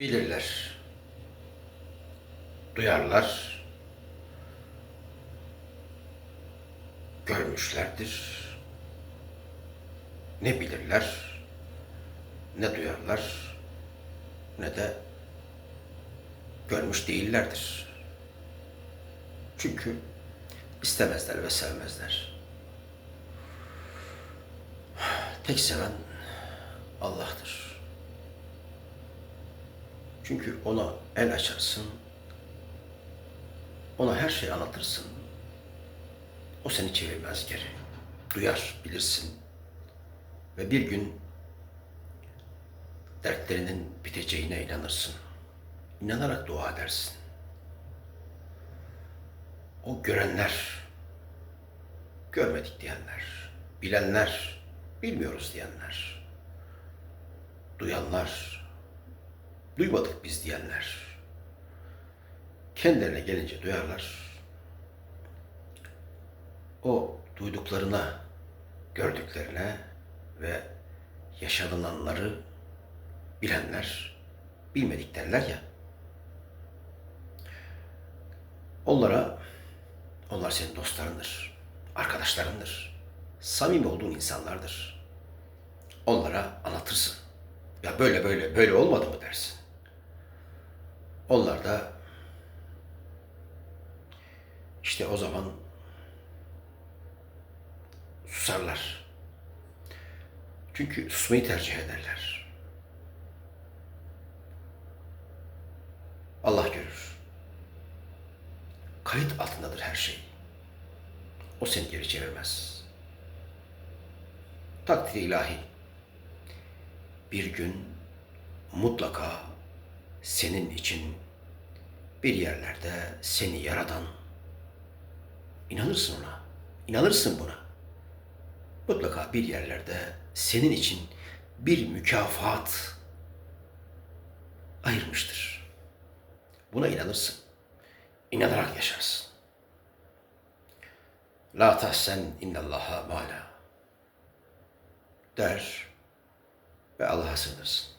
Bilirler. Duyarlar. Görmüşlerdir. Ne bilirler, ne duyarlar, ne de görmüş değillerdir. Çünkü istemezler ve sevmezler. Tek seven Allah'tır. Çünkü ona el açarsın, ona her şeyi anlatırsın. O seni çevirmez geri. Duyar, bilirsin. Ve bir gün dertlerinin biteceğine inanırsın. İnanarak dua edersin. O görenler, görmedik diyenler, bilenler, bilmiyoruz diyenler, duyanlar, duymadık biz diyenler, kendilerine gelince duyarlar. O duyduklarına, gördüklerine ve yaşanılanları bilenler, bilmedik derler ya. Onlara, onlar senin dostlarındır, arkadaşlarındır, samimi olduğun insanlardır. Onlara anlatırsın. Ya böyle böyle, böyle olmadı mı dersin. Onlar da işte o zaman susarlar. Çünkü susmayı tercih ederler. Allah görür. Kayıt altındadır her şey. O seni geri çevirmez. Takdir ilahi. Bir gün mutlaka senin için bir yerlerde seni yaradan inanırsın ona. İnanırsın buna mutlaka bir yerlerde senin için bir mükafat ayırmıştır. Buna inanırsın. İnanarak yaşarsın. La tahsen innallaha mala der ve Allah'a sığınırsın.